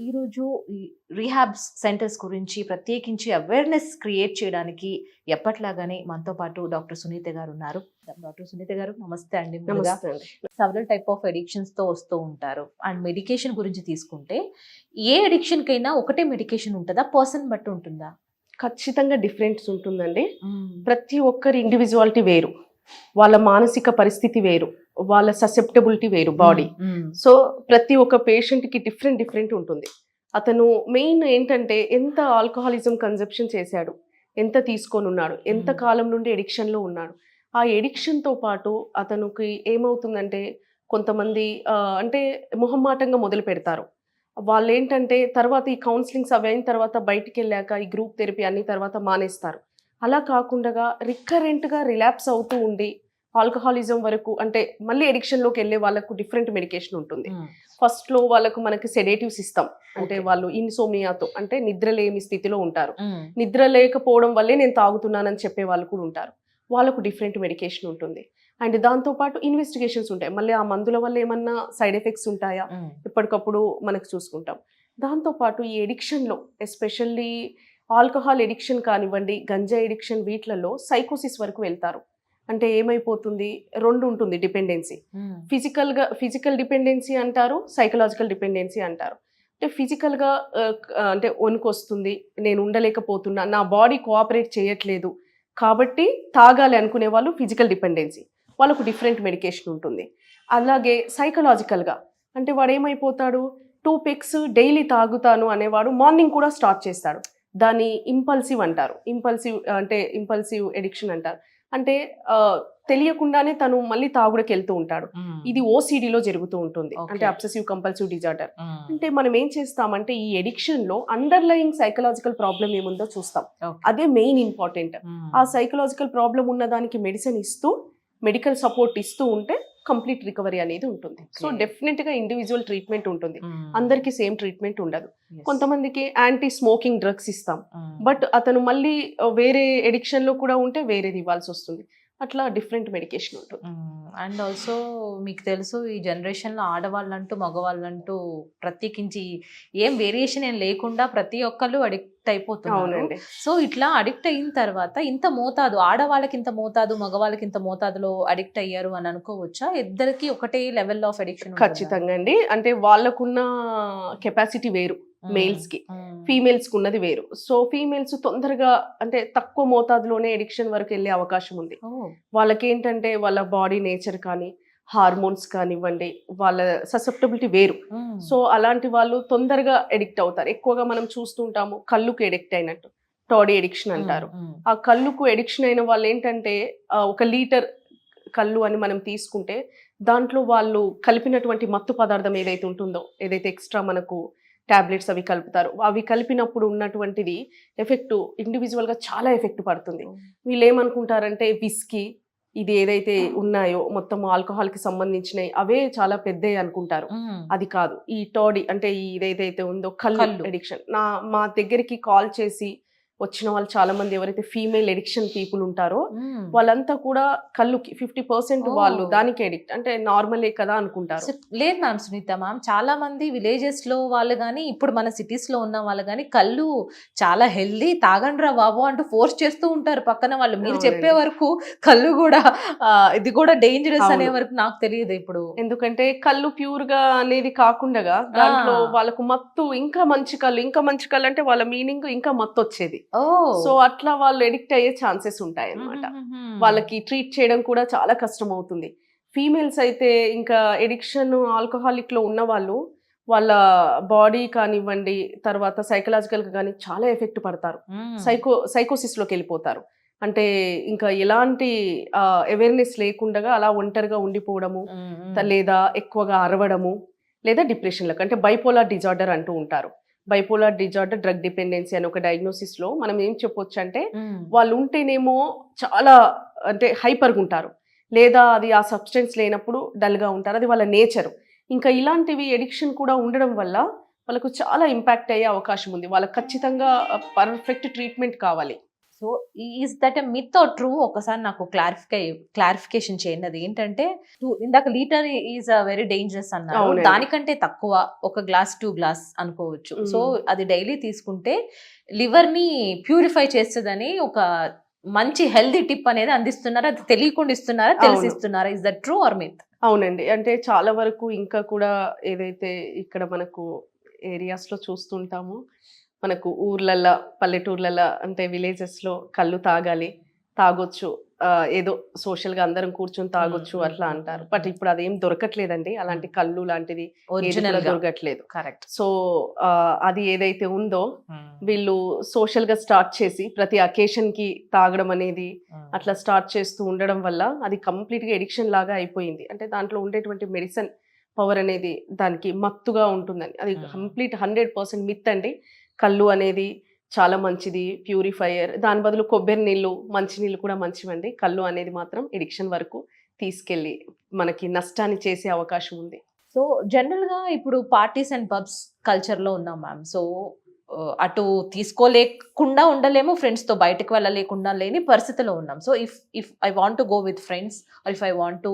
ఈరోజు ఈ rehab centres గురించి ప్రత్యేకించి అవేర్నెస్ క్రియేట్ చేయడానికి ఎప్పట్లాగానే మనతో పాటు డాక్టర్ సునీత గారు ఉన్నారు. డాక్టర్ సునీత గారు నమస్తే అండి. ముందుగా నమస్తే అండి. సెవరల్ టైప్ ఆఫ్ అడిక్షన్స్తో వస్తూ ఉంటారు. అండ్ మెడికేషన్ గురించి తీసుకుంటే ఏ అడిక్షన్ కైనా ఒకటే మెడికేషన్ ఉంటుందా? పర్సన్ బట్టి ఉంటుందా? ఖచ్చితంగా డిఫరెన్స్ ఉంటుందండి. ప్రతి ఒక్కరి ఇండివిజువాలిటీ వేరు. వాళ్ళ మానసిక పరిస్థితి వేరు వాళ్ళ ససెప్టబిలిటీ వేరు బాడీ. సో ప్రతి ఒక్క పేషెంట్కి డిఫరెంట్ డిఫరెంట్ ఉంటుంది. అతను మెయిన్ ఏంటంటే ఎంత ఆల్కహాలిజం కన్జప్షన్ చేశాడు ఎంత తీసుకొని ఉన్నాడు ఎంత. కాలం నుండి ఎడిక్షన్లో ఉన్నాడు. ఆ ఎడిక్షన్తో పాటు అతనికి ఏమవుతుందంటే కొంతమంది అంటే మొహమాటంగా మొదలు పెడతారు. వాళ్ళు ఏంటంటే తర్వాత ఈ కౌన్సిలింగ్స్ అవి అయిన తర్వాత బయటికి వెళ్ళాక ఈ గ్రూప్ థెరపీ అన్ని తర్వాత మానేస్తారు. అలా కాకుండా రికరెంట్గా రిలాప్స్ అవుతూ ఉండి ఆల్కహాలిజం వరకు అంటే మళ్ళీ ఎడిక్షన్లోకి వెళ్ళే వాళ్ళకు డిఫరెంట్ మెడికేషన్ ఉంటుంది మ్మ్. ఫస్ట్లో వాళ్ళకు మనకి సెడేటివ్స్ ఇస్తాం అంటే. వాళ్ళు ఇన్సోమియాతో అంటే నిద్ర లేని స్థితిలో ఉంటారు. నిద్ర లేకపోవడం వల్లే నేను తాగుతున్నానని చెప్పే వాళ్ళు కూడా ఉంటారు వాళ్ళకు డిఫరెంట్ మెడికేషన్ ఉంటుంది అండ్ దాంతోపాటు ఇన్వెస్టిగేషన్స్ ఉంటాయి మళ్ళీ ఆ మందుల వల్ల ఏమన్నా సైడ్ ఎఫెక్ట్స్ ఉంటాయా. ఎప్పటికప్పుడు మనకు చూసుకుంటాం దాంతోపాటు ఈ ఎడిక్షన్లో ఎస్పెషల్లీ ఆల్కహాల్ ఎడిక్షన్ కానివ్వండి గంజా ఎడిక్షన్ వీటిలలో సైకోసిస్ వరకు వెళ్తారు. అంటే ఏమైపోతుంది? రెండు ఉంటుంది డిపెండెన్సీ. మ్మ్. ఫిజికల్గా ఫిజికల్ డిపెండెన్సీ అంటారు సైకలాజికల్ డిపెండెన్సీ అంటారు. అంటే ఫిజికల్గా అంటే వణుకు వస్తుంది నేను ఉండలేకపోతున్నా నా బాడీ కోఆపరేట్ చేయట్లేదు కాబట్టి తాగాలి అనుకునే వాళ్ళు ఫిజికల్ డిపెండెన్సీ. వాళ్ళకు డిఫరెంట్ మెడికేషన్ ఉంటుంది. అలాగే సైకలాజికల్గా అంటే వాడు ఏమైపోతాడు? టూ పిక్స్ డైలీ తాగుతాను అనేవాడు మార్నింగ్ కూడా స్టార్ట్ చేస్తాడు. దాన్ని ఇంపల్సివ్ అంటారు ఇంపల్సివ్ అంటే ఇంపల్సివ్ ఎడిక్షన్ అంటారు అంటే తెలియకుండానే తను మళ్ళీ తాగుడికి వెళ్తూ ఉంటాడు. ఇది ఓసిడిలో జరుగుతూ ఉంటుంది. అంటే అబ్సెసివ్ కంపల్సివ్ డిజార్డర్. అంటే మనం ఏం చేస్తామంటే ఈ ఎడిక్షన్లో అండర్లయింగ్ సైకలాజికల్ ప్రాబ్లం ఏముందో చూస్తాం. అదే మెయిన్ ఇంపార్టెంట్. ఆ సైకలాజికల్ ప్రాబ్లం ఉన్న దానికి మెడిసిన్ ఇస్తూ మెడికల్ సపోర్ట్ ఇస్తూ ఉంటే కంప్లీట్ రికవరీ అనేది ఉంటుంది సో. డెఫినెట్గా ఇండివిజువల్ ట్రీట్మెంట్ ఉంటుంది మ్మ్. అందరికీ సేమ్ ట్రీట్మెంట్ ఉండదు. కొంతమందికి యాంటీ స్మోకింగ్ డ్రగ్స్ ఇస్తాం మ్మ్. బట్ అతను మళ్ళీ వేరే ఎడిక్షన్లో కూడా ఉంటే వేరేది ఇవ్వాల్సి వస్తుంది అట్లా డిఫరెంట్ మెడికేషన్ ఉంటుంది. అండ్ ఆల్సో మీకు తెలుసు ఈ జనరేషన్లో ఆడవాళ్ళంటూ మగవాళ్ళంటూ ప్రత్యేకించి ఏం వేరియేషన్ ఏం లేకుండా ప్రతి ఒక్కళ్ళు అడిక్ట్ అయిపోతున్నారు. సో ఇట్లా అడిక్ట్ అయిన తర్వాత ఇంత మోతాదు ఆడవాళ్ళకి ఇంత మోతాదు మగవాళ్ళకి ఇంత మోతాదులో అడిక్ట్ అయ్యారు అని అనుకోవచ్చా? ఇద్దరికి ఒకటే లెవెల్ ఆఫ్ అడిక్షన్ ఖచ్చితంగా అండి. అంటే వాళ్ళకున్న కెపాసిటీ వేరు. మేల్స్కి ఫీమేల్స్కి ఉన్నది వేరు. సో ఫీమేల్స్ తొందరగా అంటే తక్కువ మోతాదులోనే ఎడిక్షన్ వరకు వెళ్ళే అవకాశం ఉంది. వాళ్ళకి ఏంటంటే వాళ్ళ బాడీ నేచర్ కానీ హార్మోన్స్ కానివ్వండి వాళ్ళ ససెప్టబిలిటీ వేరు. సో అలాంటి వాళ్ళు తొందరగా ఎడిక్ట్ అవుతారు. ఎక్కువగా మనం చూస్తుంటాము కళ్ళుకు ఎడిక్ట్ అయినట్టు. టాడీ ఎడిక్షన్ అంటారు. ఆ కళ్ళుకు ఎడిక్షన్ అయిన వాళ్ళు ఏంటంటే ఒక లీటర్ కళ్ళు అని మనం తీసుకుంటే దాంట్లో వాళ్ళు కలిపినటువంటి మత్తు పదార్థం ఏదైతే ఉంటుందో ఏదైతే ఎక్స్ట్రా మనకు టాబ్లెట్స్ అవి కలుపుతారు. అవి కలిపినప్పుడు ఉన్నటువంటిది ఎఫెక్ట్ ఇండివిజువల్గా చాలా ఎఫెక్ట్ పడుతుంది. వీళ్ళు ఏమనుకుంటారంటే విస్కీ ఇది ఏదైతే ఉన్నాయో మొత్తం ఆల్కహాల్కి సంబంధించినవి అవే చాలా పెద్దవి అనుకుంటారు. అది కాదు. ఈ టాడీ అంటే ఈ ఇదైతే ఉందో కళ్ళు. ఎడిక్షన్ నా మా దగ్గరికి కాల్ చేసి వచ్చిన వాళ్ళు చాలా మంది ఎవరైతే ఫీమేల్ ఎడిక్షన్ పీపుల్ ఉంటారో వాళ్ళంతా కూడా కళ్ళుకి ఫిఫ్టీ పర్సెంట్. వాళ్ళు దానికి ఎడిక్ట్ అంటే నార్మలే కదా అనుకుంటారు లేదు మ్యామ్ సునీత మ్యామ్ చాలా మంది విలేజెస్లో వాళ్ళు కానీ ఇప్పుడు మన సిటీస్లో ఉన్న వాళ్ళు కానీ కళ్ళు చాలా హెల్దీ తాగండ్రా బాబు అంటూ ఫోర్స్ చేస్తూ ఉంటారు పక్కన వాళ్ళు మీరు. చెప్పే వరకు కళ్ళు కూడా ఇది కూడా డేంజరస్. అనే వరకు నాకు తెలియదు ఇప్పుడు ఎందుకంటే కళ్ళు ప్యూర్గా అనేది కాకుండా దాంట్లో. వాళ్ళకు మత్తు ఇంకా మంచి కళ్ళు ఇంకా మంచి కళ్ళు అంటే వాళ్ళ మీనింగ్ ఇంకా మత్తు వచ్చేది సో అట్లా వాళ్ళు ఎడిక్ట్ అయ్యే ఛాన్సెస్ ఉంటాయి అన్నమాట వాళ్ళకి ట్రీట్ చేయడం కూడా చాలా కష్టం అవుతుంది ఫీమేల్స్ అయితే ఇంకా ఎడిక్షన్ ఆల్కహాలిక్లో ఉన్న వాళ్ళు వాళ్ళ బాడీ కానివ్వండి తర్వాత సైకలాజికల్గా కానీ చాలా ఎఫెక్ట్ పడతారు. సైకో సైకోసిస్లోకి వెళ్ళిపోతారు. అంటే ఇంకా ఎలాంటి అవేర్నెస్ లేకుండా అలా ఒంటరిగా ఉండిపోవడము లేదా ఎక్కువగా అరవడము లేదా డిప్రెషన్లకు అంటే బైపోలార్ డిజార్డర్ అంటూ ఉంటారు. బైపోలార్ డిజార్డర్ డ్రగ్ డిపెండెన్సీ అని ఒక డయాగ్నోసిస్లో మనం ఏం చెప్పొచ్చు అంటే వాళ్ళు ఉంటేనేమో చాలా అంటే హైపర్గా ఉంటారు. లేదా అది ఆ సబ్స్టెన్స్ లేనప్పుడు డల్గా ఉంటారు. అది వాళ్ళ నేచర్ ఇంకా ఇలాంటివి ఎడిక్షన్ కూడా ఉండడం వల్ల వాళ్ళకు చాలా ఇంపాక్ట్ అయ్యే అవకాశం ఉంది. వాళ్ళకి ఖచ్చితంగా పర్ఫెక్ట్ ట్రీట్మెంట్ కావాలి. So is that a myth or true ఒకసారి నాకు క్లారిఫై క్లారిఫికేషన్ చేయండి. అది ఏంటంటే ఇందాక లీటర్ ఈజ్ వెరీ డేంజరస్ అన్నారు. దానికంటే తక్కువ ఒక గ్లాస్ టూ గ్లాస్ అనుకోవచ్చు. సో అది డైలీ తీసుకుంటే లివర్ని ప్యూరిఫై చేస్తుందని ఒక మంచి హెల్దీ టిప్ అనేది అందిస్తున్నారా అది తెలియకుండా ఇస్తున్నారా తెలిసి. ఇస్తున్నారా is that true or myth అవునండి. అంటే చాలా వరకు ఇంకా కూడా ఏదైతే ఇక్కడ మనకు ఏరియాస్లో చూస్తుంటామో మనకు ఊర్లల్లో పల్లెటూర్లలో అంటే విలేజెస్లో కళ్ళు తాగాలి తాగొచ్చు. ఏదో సోషల్గా అందరం కూర్చొని తాగొచ్చు. అట్లా అంటారు. బట్ ఇప్పుడు అదేం దొరకట్లేదండి. అలాంటి కళ్ళు లాంటిది దొరకట్లేదు. కరెక్ట్ సో అది ఏదైతే ఉందో వీళ్ళు సోషల్గా స్టార్ట్ చేసి ప్రతి అకేషన్కి తాగడం అనేది అట్లా స్టార్ట్ చేస్తూ ఉండడం వల్ల అది కంప్లీట్గా ఎడిక్షన్ లాగా అయిపోయింది. అంటే దాంట్లో ఉండేటువంటి మెడిసిన్ పవర్ అనేది దానికి మత్తుగా ఉంటుందని అది. కంప్లీట్ హండ్రెడ్ పర్సెంట్ మిత్ అండి. కళ్ళు అనేది చాలా మంచిది ప్యూరిఫైయర్. దాని బదులు కొబ్బరి నీళ్ళు మంచి నీళ్ళు కూడా మంచివండి. కళ్ళు అనేది మాత్రం ఎడిక్షన్ వరకు తీసుకెళ్ళి మనకి నష్టాన్ని చేసే అవకాశం ఉంది. సో జనరల్గా ఇప్పుడు పార్టీస్ అండ్ పబ్స్ కల్చర్లో ఉన్నాం మ్యామ్. సో అటు తీసుకోలేకుండా ఉండలేము ఫ్రెండ్స్తో బయటకు వెళ్ళలేకుండా లేని పరిస్థితిలో ఉన్నాం. So if if I want to go with friends or if I want to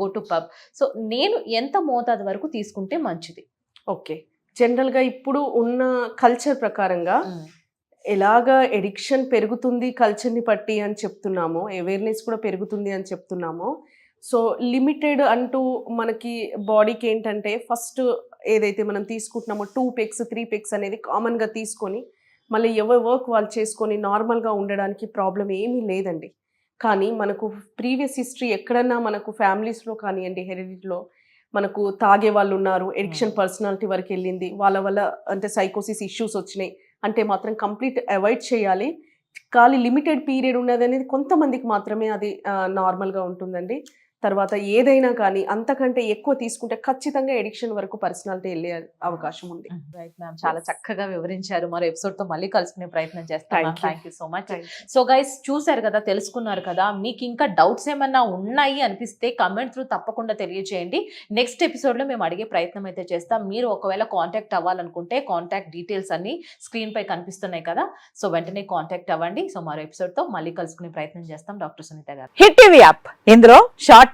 go to pub. So నేను ఎంత మోతాదు వరకు తీసుకుంటే మంచిది. ఓకే. జనరల్గా ఇప్పుడు ఉన్న కల్చర్ ప్రకారంగా ఎలాగా ఎడిక్షన్ పెరుగుతుంది కల్చర్ని బట్టి అని చెప్తున్నామో అవేర్నెస్ కూడా పెరుగుతుంది అని చెప్తున్నామో సో లిమిటెడ్ అంటూ మనకి బాడీకి ఏంటంటే ఫస్ట్ ఏదైతే మనం తీసుకుంటున్నామో టూ పెక్స్ త్రీ పెక్స్ అనేది కామన్గా తీసుకొని మళ్ళీ ఎవరి వర్క్ వాళ్ళు చేసుకొని నార్మల్గా ఉండడానికి ప్రాబ్లం ఏమీ లేదండి. కానీ మనకు ప్రీవియస్ హిస్టరీ ఎక్కడన్నా మనకు ఫ్యామిలీస్లో కానివ్వండి హెరిడిటీలో మనకు తాగే వాళ్ళు ఉన్నారు ఎడిక్షన్ పర్సనాలిటీ వరకు వెళ్ళింది. వాళ్ళ వల్ల అంటే సైకోసిస్ ఇష్యూస్ వచ్చినాయి. అంటే మాత్రం కంప్లీట్ అవాయిడ్ చేయాలి. ఖాళీ లిమిటెడ్ పీరియడ్ ఉన్నది అనేది కొంతమందికి మాత్రమే అది నార్మల్గా ఉంటుందండి. తర్వాత ఏదైనా కానీ అంతకంటే ఎక్కువ తీసుకుంటే ఖచ్చితంగా ఎడిక్షన్ వరకు పర్సనాలిటీ వెళ్ళే అవకాశం ఉంది. రైట్ మ్యామ్ చాలా చక్కగా వివరించారు. మరో ఎపిసోడ్తో మళ్ళీ కలుసుకునే ప్రయత్నం చేస్తాం Thank you. Thank you so much so guys చూసారు కదా తెలుసుకున్నారు కదా మీకు ఇంకా డౌట్స్ ఏమన్నా ఉన్నాయి అనిపిస్తే కమెంట్ త్రూ తప్పకుండా తెలియజేయండి నెక్స్ట్ ఎపిసోడ్లో మేము అడిగే ప్రయత్నం అయితే చేస్తాం. మీరు ఒకవేళ కాంటాక్ట్ అవ్వాలనుకుంటే కాంటాక్ట్ డీటెయిల్స్ అన్ని స్క్రీన్ పై కనిపిస్తున్నాయి కదా. సో వెంటనే కాంటాక్ట్ అవ్వండి. సో మరో ఎపిసోడ్తో మళ్ళీ కలుసుకునే ప్రయత్నం చేస్తాం. డాక్టర్ సునీత గారు. హిట్ టీవీ యాప్ ఇందులో short